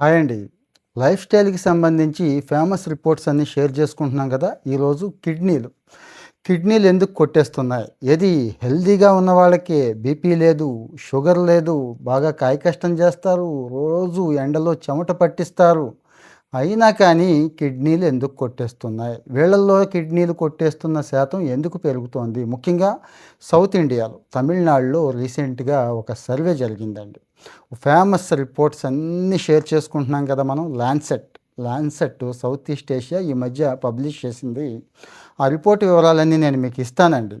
Hi అండి. Life స్టైల్కి సంబంధించి famous reports అన్నీ షేర్ చేసుకుంటున్నాం కదా ఈరోజు కిడ్నీలు. కిడ్నీలు ఎందుకు కొట్టేస్తున్నాయి? ఏది హెల్దీగా ఉన్న వాళ్ళకి బీపీ లేదు షుగర్ లేదు బాగా కాయ కష్టం చేస్తారు రోజు ఎండలో చెమట పట్టిస్తారు అయినా కానీ కిడ్నీలు ఎందుకు కొట్టేస్తున్నాయి? వీళ్ళల్లో కిడ్నీలు కొట్టేస్తున్న శాతం ఎందుకు పెరుగుతోంది? ముఖ్యంగా సౌత్ ఇండియాలో తమిళనాడులో రీసెంట్గా ఒక సర్వే జరిగిందండి. ఫేమస్ రిపోర్ట్స్ అన్నీ షేర్ చేసుకుంటున్నాం కదా మనం Lancet Lancet south east Asia ఈ మధ్య పబ్లిష్ చేసింది. ఆ రిపోర్ట్ వివరాలన్నీ నేను మీకు ఇస్తానండి.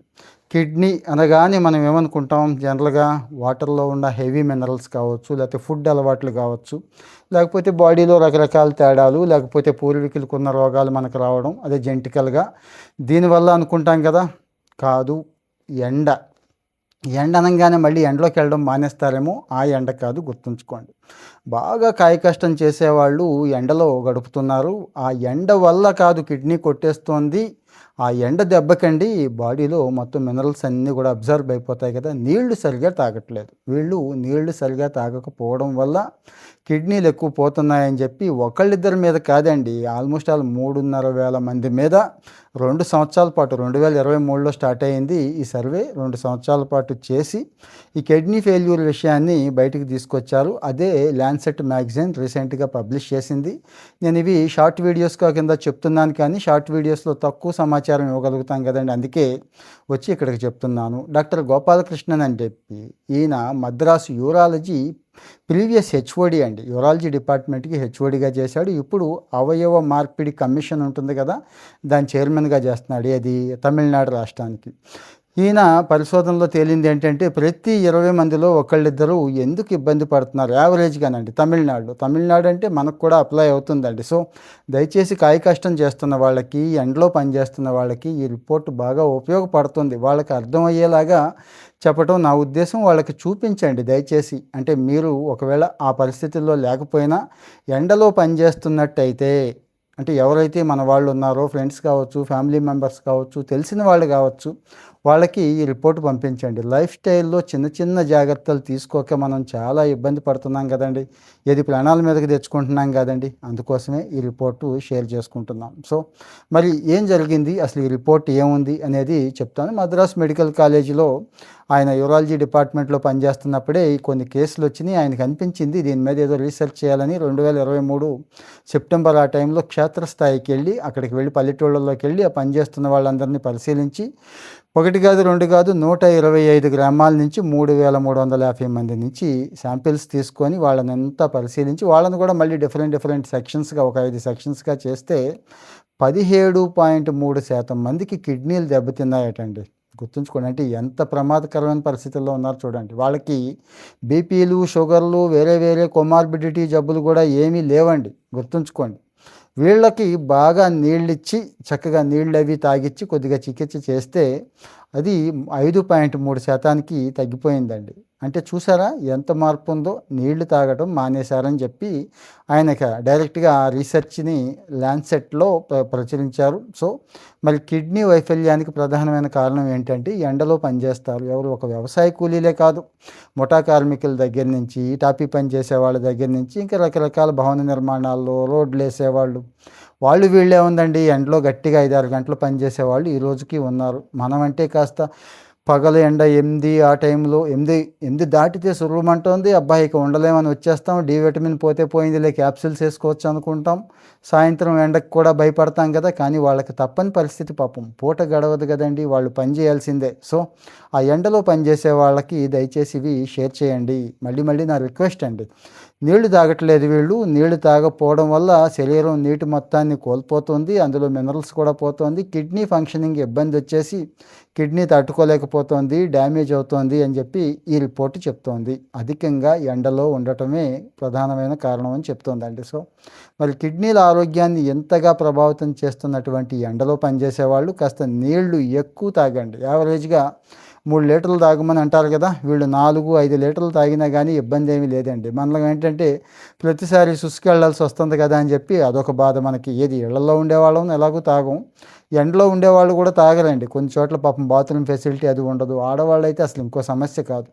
కిడ్నీ అనగానే మనం ఏమనుకుంటాం? జనరల్గా వాటర్లో ఉన్న హెవీ మినరల్స్ కావచ్చు లేకపోతే ఫుడ్ అలవాట్లు కావచ్చు లేకపోతే బాడీలో రకరకాల తేడాలు లేకపోతే పూర్వీకులకు ఉన్న రోగాలు మనకు రావడం అదే జెంటికల్గా దీనివల్ల అనుకుంటాం కదా? కాదు ఎండ. ఎండ అనగానే మళ్ళీ ఎండలోకి వెళ్ళడం మానేస్తారేమో? ఆ ఎండ కాదు గుర్తుంచుకోండి. బాగా కాయకష్టం చేసేవాళ్ళు ఎండలో గడుపుతున్నారు. ఆ ఎండ వల్ల కాదు కిడ్నీ కొట్టేస్తోంది. ఆ ఎండ దెబ్బకండి బాడీలో మొత్తం మినరల్స్ అన్నీ కూడా అబ్జర్వ్ అయిపోతాయి కదా. నీళ్ళు సరిగా తాగట్లేదు. వీళ్ళు నీళ్ళు సరిగా తాగకపోవడం వల్ల కిడ్నీలు ఎక్కువ పోతున్నాయని చెప్పి ఒకళ్ళిద్దరి మీద కాదండి ఆల్మోస్ట్ ఆల్ మూడున్నర వేల మంది మీద రెండు సంవత్సరాల పాటు రెండు వేల ఇరవై మూడులో స్టార్ట్ అయింది ఈ సర్వే. రెండు సంవత్సరాల పాటు చేసి ఈ కిడ్నీ ఫెయిల్యూర్ విషయాన్ని బయటికి తీసుకొచ్చారు. అదే ల్యాన్సెట్ మ్యాగజైన్ రీసెంట్గా పబ్లిష్ చేసింది. నేను ఇవి షార్ట్ వీడియోస్గా కింద చెప్తున్నాను కానీ షార్ట్ వీడియోస్లో తక్కువ సమాచారం ఇవ్వగలుగుతాం కదండి. అందుకే వచ్చి ఇక్కడికి చెప్తున్నాను. డాక్టర్ గోపాలకృష్ణన్ అని చెప్పి ఈయన మద్రాసు యూరాలజీ ప్రీవియస్ హెచ్ఓడి అండి. యూరాలజీ డిపార్ట్మెంట్కి హెచ్ఓడిగా చేశాడు. ఇప్పుడు అవయవ మార్పిడి కమిషన్ ఉంటుంది కదా దాని చైర్మన్గా చేస్తున్నాడు. అది తమిళనాడు రాష్ట్రానికి. ఈయన పరిశోధనలో తేలింది ఏంటంటే ప్రతి ఇరవై మందిలో ఒకళ్ళిద్దరూ ఎందుకు ఇబ్బంది పడుతున్నారు? యావరేజ్గానండి తమిళనాడు. తమిళనాడు అంటే మనకు కూడా అప్లై అవుతుందండి. సో దయచేసి కాయ కష్టం చేస్తున్న వాళ్ళకి ఎండలో పనిచేస్తున్న వాళ్ళకి ఈ రిపోర్ట్ బాగా ఉపయోగపడుతుంది. వాళ్ళకి అర్థమయ్యేలాగా చెప్పడం నా ఉద్దేశం. వాళ్ళకి చూపించండి దయచేసి. అంటే మీరు ఒకవేళ ఆ పరిస్థితుల్లో లేకపోయినా ఎండలో పనిచేస్తున్నట్టయితే అంటే ఎవరైతే మన వాళ్ళు ఉన్నారో ఫ్రెండ్స్ కావచ్చు ఫ్యామిలీ మెంబర్స్ కావచ్చు తెలిసిన వాళ్ళు కావచ్చు వాళ్ళకి ఈ రిపోర్ట్ పంపించండి. లైఫ్ స్టైల్లో చిన్న చిన్న జాగ్రత్తలు తీసుకోక మనం చాలా ఇబ్బంది పడుతున్నాం కదండి. ఏది ప్రాణాల మీదకి తెచ్చుకుంటున్నాం కదండి. అందుకోసమే ఈ రిపోర్టు షేర్ చేసుకుంటున్నాం. సో మరి ఏం జరిగింది? అసలు ఈ రిపోర్ట్ ఏముంది? అనేది చెప్తాను. మద్రాస్ మెడికల్ కాలేజీలో ఆయన యూరాలజీ డిపార్ట్మెంట్లో పనిచేస్తున్నప్పుడే కొన్ని కేసులు వచ్చినాయి. ఆయనకు అనిపించింది దీని మీద ఏదో రీసెర్చ్ చేయాలని రెండు వేల ఇరవై మూడు సెప్టెంబర్ ఆ టైంలో క్షేత్రస్థాయికి వెళ్ళి అక్కడికి వెళ్ళి పల్లెటూళ్ళలోకి వెళ్ళి ఆ పనిచేస్తున్న వాళ్ళందరినీ పరిశీలించి ఒకటి కాదు రెండు కాదు నూట ఇరవై ఐదు గ్రామాల నుంచి మూడు వేల మూడు వందల యాభై మంది నుంచి శాంపిల్స్ తీసుకొని వాళ్ళని అంతా పరిశీలించి వాళ్ళని కూడా మళ్ళీ డిఫరెంట్ డిఫరెంట్ సెక్షన్స్గా ఒక ఐదు సెక్షన్స్గా చేస్తే పదిహేడు పాయింట్ మూడు శాతం మందికి కిడ్నీలు దెబ్బతిన్నాయటండి. గుర్తుంచుకోండి అంటే ఎంత ప్రమాదకరమైన పరిస్థితుల్లో ఉన్నారు చూడండి. వాళ్ళకి బీపీలు షుగర్లు వేరే వేరే కొమార్బిడిటీ జబ్బులు కూడా ఏమీ లేవండి. గుర్తుంచుకోండి. వీళ్ళకి బాగా నీళ్ళిచ్చి చక్కగా నీళ్ళు అవి తాగిచ్చి కొద్దిగా చికిత్స చేస్తే అది ఐదు పాయింట్ మూడు శాతానికి తగ్గిపోయిందండి. అంటే చూసారా ఎంత మార్పు ఉందో నీళ్ళు తాగడం మానేశారని చెప్పి ఆయనక డైరెక్ట్గా ఆ రీసెర్చ్ని ల్యాండ్సెట్లో ప్రచురించారు. సో మరి కిడ్నీ వైఫల్యానికి ప్రధానమైన కారణం ఏంటంటే ఎండలో పనిచేస్తారు. ఎవరు ఒక వ్యవసాయ కూలీలే కాదు. ముఠా కార్మికుల దగ్గర నుంచి టాపీ పని చేసే వాళ్ళ దగ్గర నుంచి ఇంకా రకరకాల భవన నిర్మాణాల్లో రోడ్లు వేసేవాళ్ళు. వాళ్ళు వీళ్ళే ఉందండి. ఎండలో గట్టిగా ఐదారు గంటలు పనిచేసేవాళ్ళు ఈ రోజుకి ఉన్నారు. మనం అంటే కాస్త పగలు ఎండ ఎనిమిది ఆ టైంలో ఎనిమిది ఎనిమిది దాటితే సురుమంటుంది అబ్బాయి ఇక ఉండలేమని వచ్చేస్తాం డి విటమిన్ పోతే పోయిందిలే క్యాప్సిల్స్ వేసుకోవచ్చు అనుకుంటాం. సాయంత్రం ఎండకు కూడా భయపడతాం కదా కానీ వాళ్ళకి తప్పని పరిస్థితి పాపం. పూట గడవదు కదండి వాళ్ళు పని చేయాల్సిందే. సో ఆ ఎండలో పనిచేసే వాళ్ళకి దయచేసి ఇవి షేర్ చేయండి. మళ్ళీ మళ్ళీ నా రిక్వెస్ట్ అండి. నీళ్ళు తాగట్లేదు వీళ్ళు. నీళ్ళు తాగకపోవడం వల్ల శరీరం నీటి మొత్తాన్ని కోల్పోతుంది అందులో మినరల్స్ కూడా పోతుంది. కిడ్నీ ఫంక్షనింగ్ ఇబ్బంది వచ్చేసి కిడ్నీ తట్టుకోలేకపోతోంది డ్యామేజ్ అవుతోంది అని చెప్పి ఈ రిపోర్ట్ చెప్తోంది. అధికంగా ఎండలో ఉండటమే ప్రధానమైన కారణం అని చెప్తోందండి. సో మరి కిడ్నీల ఆరోగ్యాన్ని ఎంతగా ప్రభావితం చేస్తున్నటువంటి ఎండలో పనిచేసే వాళ్ళు కాస్త నీళ్ళు ఎక్కువ తాగండి. యావరేజ్గా మూడు లీటర్లు తాగమని అంటారు కదా వీళ్ళు నాలుగు ఐదు లీటర్లు తాగినా కానీ ఇబ్బంది ఏమీ లేదండి. మనలో ఏంటంటే ప్రతిసారి సుసుకెళ్ళాల్సి వస్తుంది కదా అని చెప్పి అదొక బాధ మనకి. ఏది ఇళ్ళలో ఉండేవాళ్ళం ఎలాగో తాగం. ఎండలో ఉండేవాళ్ళు కూడా తాగరండి. కొన్ని చోట్ల పాపం బాత్రూమ్ ఫెసిలిటీ అది ఉండదు. ఆడవాళ్ళు అయితే అసలు ఇంకో సమస్య కాదు.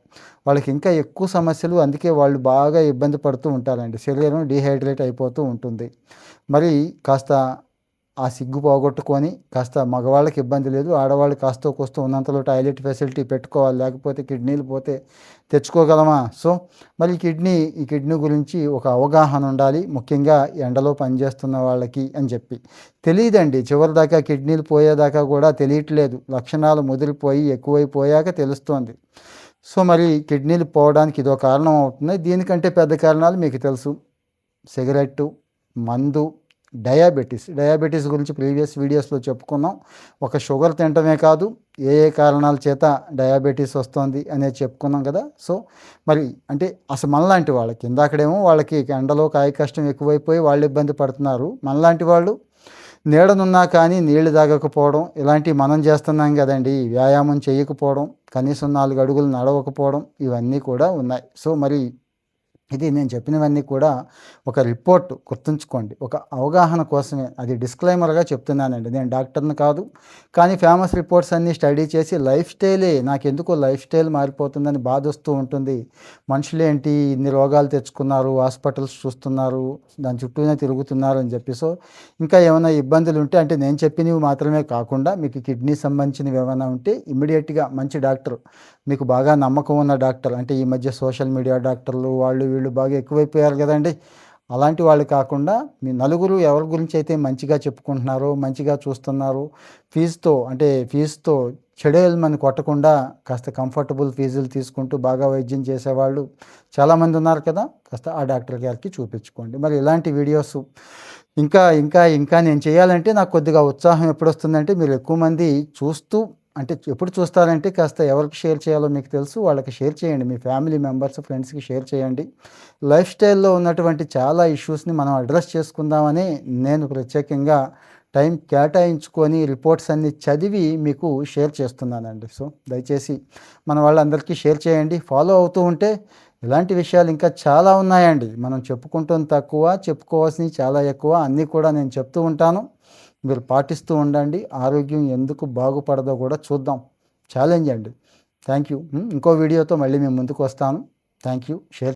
వాళ్ళకి ఇంకా ఎక్కువ సమస్యలు అందుకే వాళ్ళు బాగా ఇబ్బంది పడుతూ ఉంటారండి. శరీరం డీహైడ్రేట్ అయిపోతూ ఉంటుంది. మరి కాస్త ఆ సిగ్గు పోగొట్టుకొని కాస్త మగవాళ్ళకి ఇబ్బంది లేదు ఆడవాళ్ళు కాస్త కోస్తూ ఉన్నంతలో టాయిలెట్ ఫెసిలిటీ పెట్టుకోవాలి లేకపోతే కిడ్నీలు పోతే తెచ్చుకోగలమా? సో మరి కిడ్నీ ఈ కిడ్నీ గురించి ఒక అవగాహన ఉండాలి ముఖ్యంగా ఎండలో పనిచేస్తున్న వాళ్ళకి అని చెప్పి. తెలియదండి చివరి దాకా కిడ్నీలు పోయేదాకా కూడా తెలియట్లేదు లక్షణాలు ముదిరిపోయి ఎక్కువైపోయాక తెలుస్తోంది. సో మరి కిడ్నీలు పోవడానికి ఇదో కారణం అవుతుంది దీనికంటే పెద్ద కారణాలు మీకు తెలుసు. సిగరెట్టు మందు డయాబెటీస్. డయాబెటీస్ గురించి ప్రీవియస్ వీడియోస్లో చెప్పుకున్నాం. ఒక షుగర్ తినటమే కాదు ఏ ఏ కారణాల చేత డయాబెటీస్ వస్తుంది అనేది చెప్పుకున్నాం కదా. సో మరి అంటే అసలు మనలాంటి వాళ్ళకి ఇందాకడేమో వాళ్ళకి ఎండలో కాయ కష్టం ఎక్కువైపోయి వాళ్ళు ఇబ్బంది పడుతున్నారు. మనలాంటి వాళ్ళు నీడనున్నా కానీ నీళ్ళు తాగకపోవడం ఇలాంటివి మనం చేస్తున్నాం కదండి. వ్యాయామం చేయకపోవడం కనీసం నాలుగు అడుగులు నడవకపోవడం ఇవన్నీ కూడా ఉన్నాయి. సో మరి ఇది నేను చెప్పినవన్నీ కూడా ఒక రిపోర్ట్ గుర్తుంచుకోండి. ఒక అవగాహన కోసమే. అది డిస్క్లైమర్గా చెప్తున్నానండి. నేను డాక్టర్ని కాదు. కానీ ఫేమస్ రిపోర్ట్స్ అన్నీ స్టడీ చేసి లైఫ్ స్టైలే నాకు ఎందుకో లైఫ్ స్టైల్ మారిపోతుందని బాధ వస్తూ ఉంటుంది. మనుషులు ఏంటి ఇన్ని రోగాలు తెచ్చుకున్నారు హాస్పిటల్స్ చూస్తున్నారు దాని చుట్టూనే తిరుగుతున్నారు అని చెప్పి. సో ఇంకా ఏమైనా ఇబ్బందులు ఉంటే అంటే నేను చెప్పినవి మాత్రమే కాకుండా మీకు కిడ్నీ సంబంధించినవి ఏమైనా ఉంటే ఇమ్మీడియట్గా మంచి డాక్టర్ మీకు బాగా నమ్మకం ఉన్న డాక్టర్ అంటే ఈ మధ్య సోషల్ మీడియా డాక్టర్లు వాళ్ళు వీళ్ళు బాగా ఎక్కువైపోయారు కదండి. అలాంటి వాళ్ళు కాకుండా మీ నలుగురు ఎవరి గురించి అయితే మంచిగా చెప్పుకుంటున్నారో మంచిగా చూస్తున్నారు ఫీజుతో అంటే ఫీజుతో చెడేళ్ళమని కొట్టకుండా కాస్త కంఫర్టబుల్ ఫీజులు తీసుకుంటూ బాగా వైద్యం చేసేవాళ్ళు చాలామంది ఉన్నారు కదా. కాస్త ఆ డాక్టర్ గారికి చూపించుకోండి. మరి ఇలాంటి వీడియోస్ ఇంకా ఇంకా ఇంకా నేను చేయాలంటే నాకు కొద్దిగా ఉత్సాహం ఎప్పుడు వస్తుందంటే మీరు ఎక్కువ మంది చూస్తూ అంటే ఎప్పుడు చూస్తారంటే కాస్త ఎవరికి షేర్ చేయాలో మీకు తెలుసు వాళ్ళకి షేర్ చేయండి. మీ ఫ్యామిలీ మెంబర్స్ ఫ్రెండ్స్కి షేర్ చేయండి. లైఫ్ స్టైల్లో ఉన్నటువంటి చాలా ఇష్యూస్ని మనం అడ్రస్ చేసుకుందామని నేను ప్రత్యేకంగా టైం కేటాయించుకొని రిపోర్ట్స్ అన్ని చదివి మీకు షేర్ చేస్తున్నానండి. సో దయచేసి మన వాళ్ళందరికీ షేర్ చేయండి. ఫాలో అవుతూ ఉంటే ఇలాంటి విషయాలు ఇంకా చాలా ఉన్నాయండి. మనం చెప్పుకుంటుంది తక్కువ చెప్పుకోవాల్సినవి చాలా ఎక్కువ అన్నీ కూడా నేను చెప్తూ ఉంటాను. మీరు పాటిస్తూ ఉండండి. ఆరోగ్యం ఎందుకు బాగుపడదో కూడా చూద్దాం. ఛాలెంజ్ అండి. థ్యాంక్ యూ ఇంకో వీడియోతో మళ్ళీ మేము ముందుకు వస్తాను. Thank you share